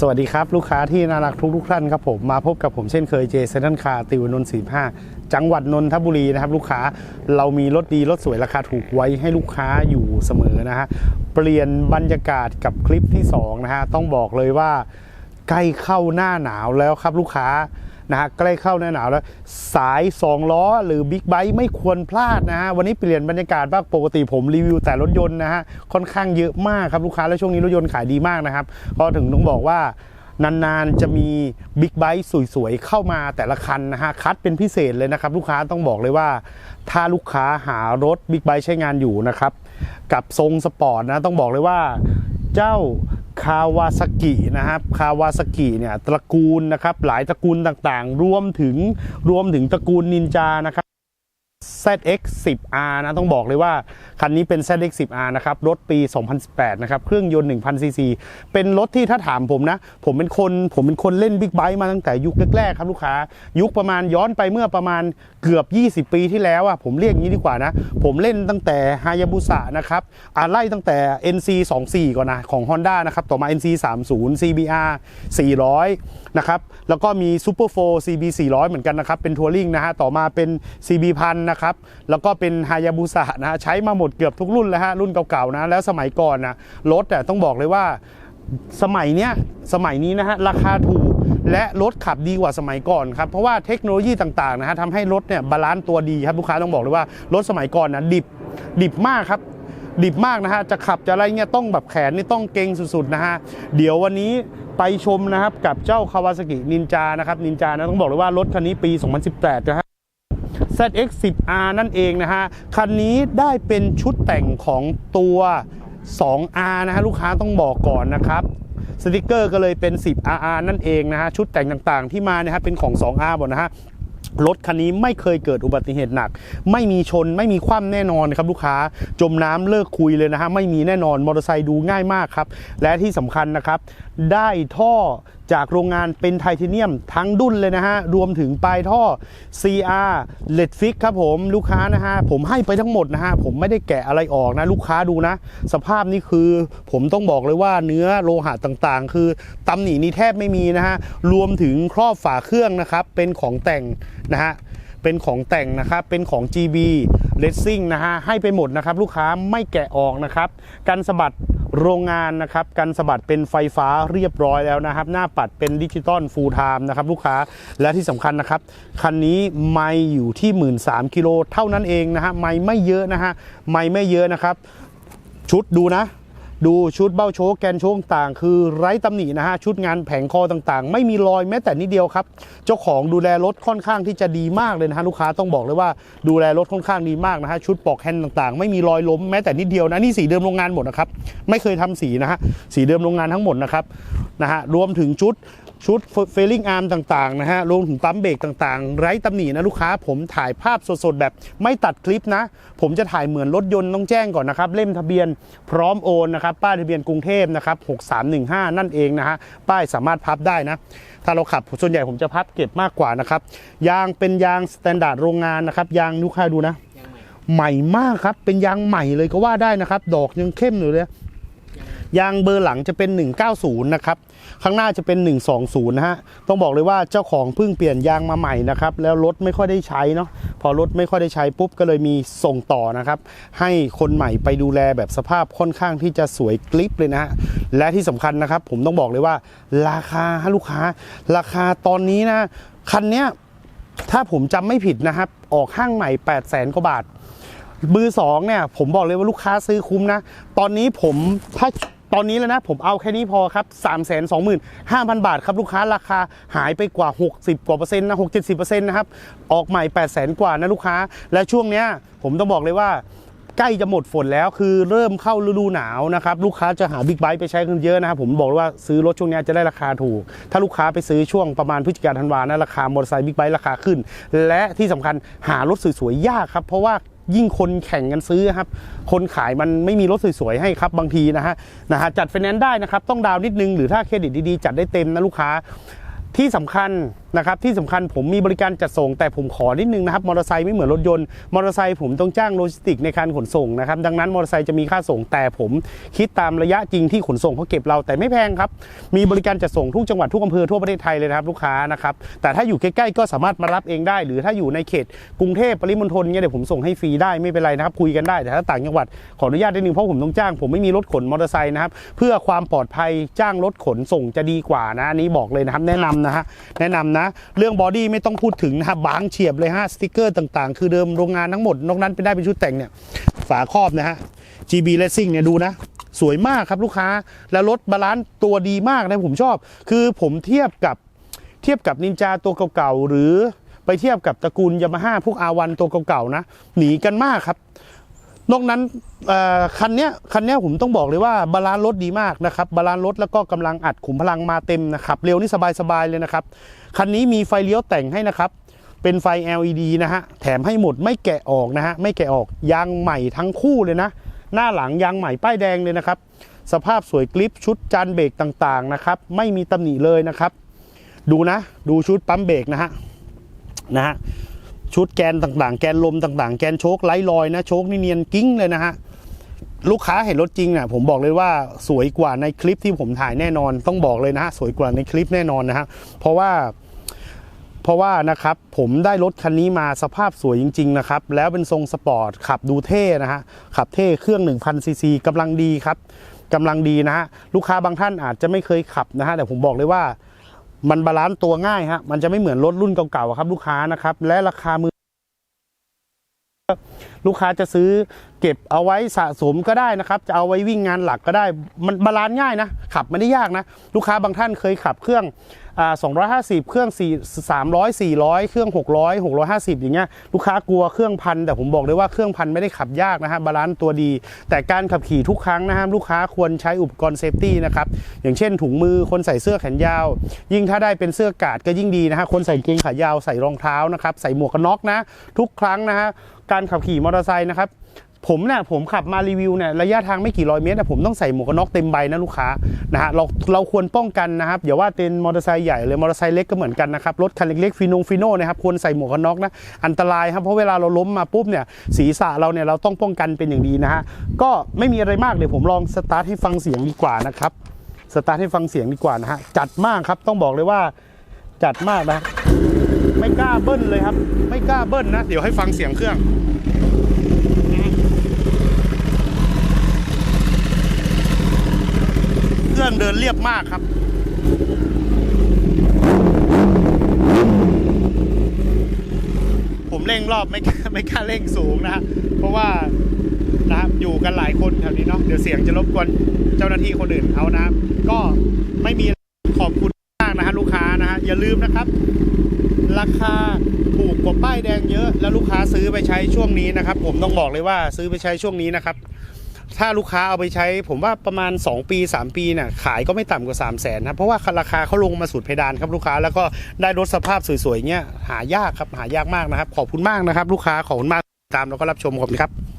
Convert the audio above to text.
สวัสดีครับลูกค้าที่น่ารักทุกทุกๆท่านครับผมมาพบกับผมเช่นเคยเจเซนคาติวนนท์สี่ห้าจังหวัดนนทบุรีนะครับลูกค้าเรามีรถดีรถสวยราคาถูกไว้ให้ลูกค้าอยู่เสมอนะฮะเปลี่ยนบรรยากาศกับคลิปที่สองนะฮะต้องบอกเลยว่าใกล้เข้าหน้าหนาวแล้วครับลูกค้า นะฮะใกล้เข้าหน้าหนาวแล้ว สาย 2 ล้อหรือบิ๊กไบค์ไม่ควรพลาดนะฮะวันนี้เปลี่ยนบรรยากาศบ้างปกติผมรีวิวแต่รถยนต์นะฮะค่อนข้างเยอะมากครับลูกค้าแล้วช่วงนี้รถยนต์ขายดีมากนะครับก็ถึงต้องบอกว่านานๆ จะมีบิ๊กไบค์สวยๆ เข้ามาแต่ละคันนะฮะ คัดเป็นพิเศษเลยนะครับ ลูกค้าต้องบอกเลยว่า ถ้าลูกค้าหารถบิ๊กไบค์ใช้งานอยู่นะครับ กับทรงสปอร์ตนะ ต้องบอกเลยว่า เจ้า คาวาซากินะครับคาวาซากิเนี่ยตระกูลนะครับหลายตระกูลต่างๆ รวมถึงรวมถึงตระกูลนินจานะครับ ZX 10R นะต้องบอกเลยว่า คันนี้เป็น ZX 10R นะครับ รถปี 2018 นะครับ เครื่องยนต์ 1,000 ซีซี เป็นรถที่ถ้าถามผมนะ ผมเป็นคนผมเป็นคนเล่นบิ๊กไบค์มาตั้งแต่ยุคแรกๆครับลูกค้า ยุคประมาณย้อนไปเมื่อประมาณเกือบ 20 ปีที่แล้วอะผมเรียกงี้ดีกว่านะ ผมเล่นตั้งแต่ฮายาบุสะนะครับอ่าไล่ตั้งแต่ NC 24ก่อนนะ ของ Honda นะครับ ต่อมา NC 30 CBR 400 นะครับแล้วก็มี Super 4 CB 400 เหมือนกันนะครับเป็นทัวริงนะฮะต่อมาเป็น CB พันนะครับแล้วก็เป็นฮายาบุสะนะฮะใช้มาหมดเกือบทุกรุ่นแล้วฮะรุ่นเก่าๆนะแล้วสมัยก่อนนะรถแต่ต้องบอกเลยว่าสมัยเนี้ยสมัยนี้นะฮะราคาถูกและรถขับดีกว่าสมัยก่อนครับ เพราะว่าเทคโนโลยีต่างๆนะฮะทำให้รถเนี่ยบาลานซ์ตัวดีครับลูกค้าต้องบอกเลยว่ารถสมัยก่อนนะดิบดิบมากครับ ดิบมากนะฮะจะขับจะอะไรเงี้ยต้องแบบแขนนี่ต้องเก่งสุดๆนะฮะเดี๋ยววันนี้ไปชมนะครับกับเจ้าคาวาซากินินจานะครับนินจานะต้องบอกเลยว่ารถคันนี้ปี 2018นะฮะ ZX 10R นั่นเองนะฮะ คันนี้ได้เป็นชุดแต่งของตัว 2R นะฮะ ลูกค้าต้องบอกก่อนนะครับสติกเกอร์ก็เลยเป็น 10RR นั่นเองนะฮะ ชุดแต่งต่างๆที่มานะฮะเป็นของ 2R หมดนะฮะ รถคันนี้ไม่เคยเกิดอุบัติเหตุหนัก ไม่มีชนไม่มีคว่ำแน่นอนครับลูกค้าจมน้ำเลิกคุยเลยนะฮะไม่มีแน่นอนมอเตอร์ไซค์ดูง่ายมากครับ และที่สำคัญนะครับ ได้ท่อจากโรงงานเป็นไทเทเนียมทั้งดุนเลยนะฮะ รวมถึงปลายท่อ CR l e d Fix ครับผมลูกค้านะฮะ ผมให้ไปทั้งหมดนะฮะ ผมไม่ได้แกะอะไรออกนะ ลูกค้าดูนะ สภาพนี่คือผมต้องบอกเลยว่าเนื้อโลหะต่างๆ คือตำหนินี่แทบไม่มีนะฮะ รวมถึงครอบฝาเครื่องนะครับ เป็นของแต่งนะฮะเป็นของแต่งนะครับ เป็นของ GB Racing นะฮะ ให้ไปหมดนะครับ ลูกค้าไม่แกะออกนะครับ กันสะบัด โรงงานนะครับกันสะบัดเป็นไฟฟ้าเรียบร้อยแล้วนะครับ หน้าปัดเป็นดิจิตอลฟูลไทม์นะครับลูกค้าและที่สำคัญนะครับ คันนี้ไม่อยู่ที่ 1 3ื่นกิโลเท่านั้นเองนะฮะไม่ไม่เยอะนะฮะไม่ไม่เยอะนะครับ ชุดดูนะ ดูชุดเบ้าโชกแกนโชกต่างคือไร้ตำหนินะฮะ ชุดงานแผงคอต่างๆ ไม่มีรอยแม้แต่นิดเดียวครับ เจ้าของดูแลรถค่อนข้างที่จะดีมากเลยนะฮะลูกค้าต้องบอกเลยว่าดูแลรถค่อนข้างดีมากนะฮะชุดปอกแฮนด์ต่างๆ ไม่มีรอยล้มแม้แต่นิดเดียวนะนี่สีเดิมโรงงานหมดนะครับไม่เคยทำสีนะฮะสีเดิมโรงงานทั้งหมดนะครับนะฮะรวมถึงชุด ชุดเฟลลิ่งอาร์มต่างๆนะฮะรวมถึงปั๊มเบรกต่างๆ ไร้ตำหนินะลูกค้า ผมถ่ายภาพสดๆ แบบไม่ตัดคลิปนะ ผมจะถ่ายเหมือนรถยนต์ต้องแจ้งก่อนนะครับ เล่มทะเบียนพร้อมโอนนะครับป้ายทะเบียนกรุงเทพนะครับ 6315 นั่นเองนะฮะป้ายสามารถพับได้นะ ถ้าเราขับส่วนใหญ่ผมจะพับเก็บมากกว่านะครับยางเป็นยางสแตนดาร์ดโรงงานนะครับยางลูกค้าดูนะ ใหม่มากครับเป็นยางใหม่เลยก็ว่าได้นะครับ ดอกยังเข้มอยู่เลย ยางเบอร์หลังจะเป็น 190 นะครับ ข้างหน้าจะเป็น 120 นะฮะ ต้องบอกเลยว่าเจ้าของเพิ่งเปลี่ยนยางมาใหม่นะครับ แล้วรถไม่ค่อยได้ใช้เนาะ พอรถไม่ค่อยได้ใช้ปุ๊บก็เลยมีส่งต่อนะครับ ให้คนใหม่ไปดูแลแบบสภาพค่อนข้างที่จะสวยกลิปเลยนะฮะ และที่สำคัญนะครับ ผมต้องบอกเลยว่า ราคาลูกค้า ราคาตอนนี้นะ คันเนี้ยถ้าผมจำไม่ผิดนะครับ ออกห้างใหม่ 8 0 0แสนกว่าบาทมือสองเนี่ยผมบอกเลยว่าลูกค้าซื้อคุ้มนะ ตอนนี้ผมถ้า ตอนนี้แล้วนะ ผมเอาแค่นี้พอครับ3 2 5 0 0 0 บาทครับลูกค้าราคาหายไปกว่า 60 กว่าเปอร์เซ็นต์นะ6 70เปอร์เซ็นต์นะครับ ออกใหม่8 0 0แสนกว่านะลูกค้า และช่วงเนี้ยผมต้องบอกเลยว่าใกล้จะหมดฝนแล้วคือเริ่มเข้าฤดูหนาวนะครับลูกค้าจะหาบิ๊กไบค์ไปใช้กันเยอะนะครับผมบอกเลยว่าซื้อรถช่วงนี้จะได้ราคาถูก ถ้าลูกค้าไปซื้อช่วงประมาณพฤศจิกาธันวานะราคามอเตอร์ไซค์บิ๊กไบค์ราคาขึ้น และที่สำคัญหารถสวยๆยากครับเพราะว่า ยิ่งคนแข่งกันซื้อครับ คนขายมันไม่มีรถสวยๆให้ครับบางทีนะฮะนะฮะจัดไฟแนนซ์ได้นะครับ ต้องดาวน์นิดนึงหรือถ้าเครดิตดีๆ จัดได้เต็มนะลูกค้าที่สำคัญ นะครับที่สำคัญผมมีบริการจัดส่ง แต่ผมขอนิดนึงนะครับมอเตอร์ไซค์ไม่เหมือนรถยนต์มอเตอร์ไซค์ผมต้องจ้างโลจิสติกในการขนส่งนะครับดังนั้นมอเตอร์ไซค์จะมีค่าส่ง แต่ผมคิดตามระยะจริงที่ขนส่งเขาเก็บเราแต่ไม่แพงครับมีบริการจัดส่งทุกจังหวัดทุกอำเภอทั่วประเทศไทยเลยนะครับลูกค้านะครับแต่ถ้าอยู่ใกล้ๆก็สามารถมารับเองได้ หรือถ้าอยู่ในเขตกรุงเทพปริมณฑลเนี่ยเดี๋ยวผมส่งให้ฟรีได้ไม่เป็นไรนะครับคุยกันได้แต่ถ้าต่างจังหวัดขออนุญาตนิดนึงเพราะผมต้องจ้าง ผมไม่มีรถขนมอเตอร์ไซค์นะครับเพื่อความปลอดภัยจ้างรถขนส่งจะดีกว่านะอันนี้บอกเลยนะครับแนะนำนะฮะแนะนำนะเรื่องบอดี้ไม่ต้องพูดถึงนะครับบางเฉียบเลยฮะสติกเกอร์ต่างๆ คือเดิมโรงงานทั้งหมดนอกนั้นเป็นได้เป็นชุดแต่งเนี่ยฝาครอบนะฮะ GB Racing เนี่ยดูนะสวยมากครับลูกค้า แล้วรถบาลานซ์ตัวดีมากนะผมชอบ คือผมเทียบกับเทียบกับนินจาตัวเก่าๆ หรือไปเทียบกับตระกูลยามาฮ่าพวกอาวันตัวเก่าๆนะ หนีกันมากครับ นอกนั้นคันเนี้ยคันเนี้ยผมต้องบอกเลยว่าบาลานซ์รถดีมากนะครับบาลานซ์รถแล้วก็กำลังอัดขุมพลังมาเต็มนะครับเร็วนี่สบายๆเลยนะครับคันนี้มีไฟเลี้ยวแต่งให้นะครับเป็นไฟ LED นะฮะแถมให้หมดไม่แกะออกนะฮะไม่แกะออกยางใหม่ทั้งคู่เลยนะ หน้าหลังยางใหม่ป้ายแดงเลยนะครับสภาพสวยกริปชุดจานเบรกต่างๆนะครับไม่มีตำหนิเลยนะครับ ดูนะดูชุดปั๊มเบรกนะฮะนะฮะ ชุดแกนต่างๆ แกนลมต่างๆ แกนโชคไร้รอยนะ โชคนี่เนียนกิ้งเลยนะฮะ ลูกค้าเห็นรถจริงเนี่ยผมบอกเลยว่าสวยกว่าในคลิปที่ผมถ่ายแน่นอน ต้องบอกเลยนะฮะสวยกว่าในคลิปแน่นอนนะฮะ เพราะว่า เพราะว่านะครับผมได้รถคันนี้มาสภาพสวยจริง ๆ นะครับ แล้วเป็นทรงสปอร์ตขับดูเท่นะฮะ ขับเท่เครื่อง1,000ซีซีกำลังดีครับกำลังดีนะฮะลูกค้าบางท่านอาจจะไม่เคยขับนะฮะแต่ผมบอกเลยว่า มันบาลานซ์ตัวง่ายฮะ มันจะไม่เหมือนรถรุ่นเก่าๆครับลูกค้านะครับ และราคามือ ลูกค้าจะซื้อเก็บเอาไว้สะสมก็ได้นะครับ จะเอาไว้วิ่งงานหลักก็ได้ มันบาลานซ์ง่ายนะ ขับไม่ได้ยากนะ ลูกค้าบางท่านเคยขับเครื่องอ่า250 เครื่อง 4 300 400 เครื่อง 600 650 อย่างเงี้ยลูกค้ากลัวเครื่องพันแต่ผมบอกเลยว่าเครื่องพันไม่ได้ขับยากนะฮะบาลานซ์ตัวดี แต่การขับขี่ทุกครั้งนะฮะลูกค้าควรใช้อุปกรณ์เซฟตี้นะครับ อย่างเช่นถุงมือคนใส่เสื้อแขนยาว ยิ่งถ้าได้เป็นเสื้อกาดก็ยิ่งดีนะฮะคนใส่กางเกงขายาวใส่รองเท้านะครับ ใส่หมวกกันน็อกนะ ทุกครั้งนะฮะการขับขี่มอเตอร์เตอร์ไซค์นะครับผมเนี่ยผมขับมารีวิวเนี่ยระยะทางไม่กี่ร้อยเมตรแต่ผมต้องใส่หมวกกันน็อกเต็มใบนะลูกค้านะฮะเราเราควรป้องกันนะครับอย่าว่าเป็นมอเตอร์ไซค์ใหญ่เลยมอเตอร์ไซค์เล็กก็เหมือนกันนะครับรถคันเล็กๆฟีนงฟีโน่นะครับควรใส่หมวกกันน็อกนะอันตรายครับเพราะเวลาเราล้มมาปุ๊บเนี่ยศีรษะเราเนี่ยเราต้องป้องกันเป็นอย่างดีนะฮะก็ไม่มีอะไรมากเดี๋ยวผมลองสตาร์ทให้ฟังเสียงดีกว่านะครับสตาร์ทให้ฟังเสียงดีกว่านะฮะจัดมากครับต้องบอกเลยว่าจัดมากนะไม่กล้าเบิ้ลเลยครับ ไม่กล้าเบิ้ลนะ เดี๋ยวให้ฟังเสียงเครื่อง เค รื่องเดินเรียบมากครับ ผมเร่งรอบไม่ไม่กล้าเร่งสูงนะ เพราะว่านะครับอยู่กันหลายคนแถวนี้เนาะเดี๋ยวเสียงจะรบกวนเจ้าหน้าที่คนอื่นเขานะครับก็ไม่มีขอบคุณมากนะฮะลูกค้านะฮะอย่าลืมนะครับ ราคาถูกกว่าป้ายแดงเยอะ แล้วลูกค้าซื้อไปใช้ช่วงนี้นะครับ ผมต้องบอกเลยว่าซื้อไปใช้ช่วงนี้นะครับ ถ้าลูกค้าเอาไปใช้ ผมว่าประมาณ 2 ปี 3 ปีเนี่ยขายก็ไม่ต่ำกว่า 3 0 0แสนครับเพราะว่าราคาเขาลงมาสุดเพดานครับลูกค้าแล้วก็ได้รถสภาพสวยๆเงี้ยหายากครับหายากมากนะครับ ขอบคุณมากนะครับ ลูกค้าขอบคุณมากตามแล้วก็รับชมขอบคุณครับ